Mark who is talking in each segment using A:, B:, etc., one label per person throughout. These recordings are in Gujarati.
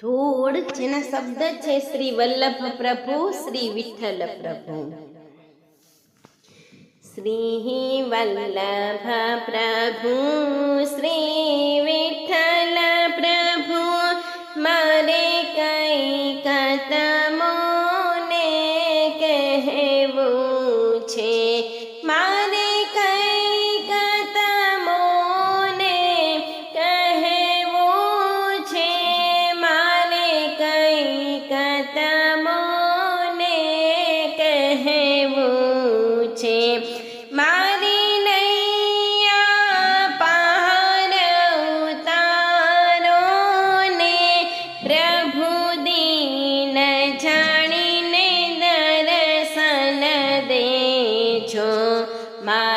A: ધૂળ જેના શબ્દ છે શ્રી વલ્લભ પ્રભુ શ્રી વિઠ્ઠલ પ્રભુ. શ્રી વલ્લભ પ્રભુ શ્રી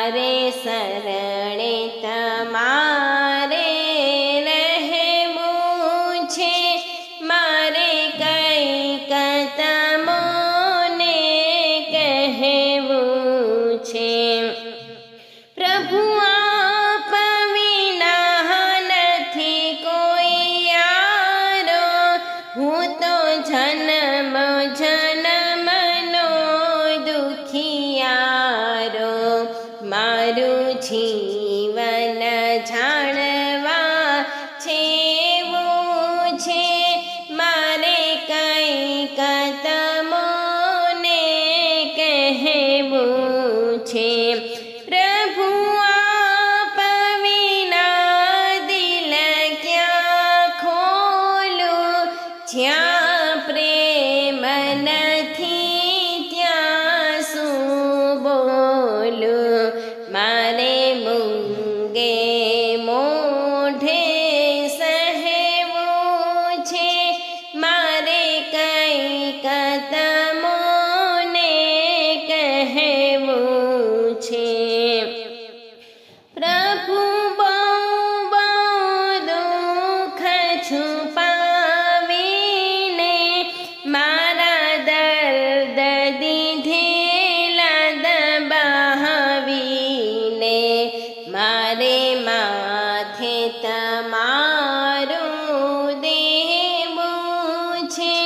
A: મારે શરણે તમારે રહેવું છે મારે કઈ કતમોને કહેવું છે. પ્રભુ, આપ વિના નથી કોઈ યારો. હું તો જન્મ જન્મનો મારું જીવન જાણવા છે. મારે કઈ કતમોને કહેવું છે. પ્રભુ, આપ વિના દિલ ક્યાં ખોલું? જ્યાં તમારું દેવું છે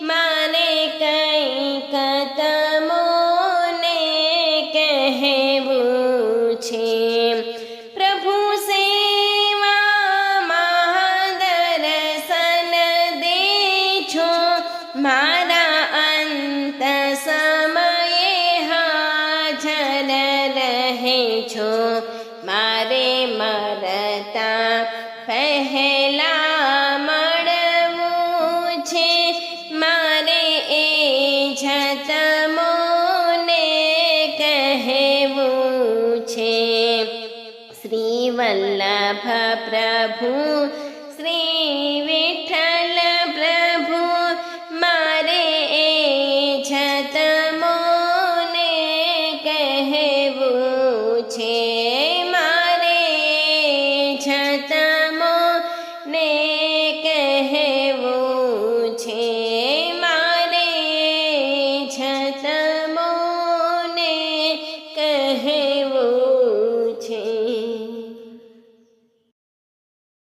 A: મારે કઈ કતમોને કહેવું છે. પ્રભુ સેવામાં દે છો મારા અંત સમયે હાજર રહે છો મારે મરતા પહેલા મળવું છે. મારે એ જતમોને કહેવું છે. શ્રી પ્રભુ શ્રી વિઠ્ઠલ પ્રભુ, મારે એ જતમોને કહેવું છે.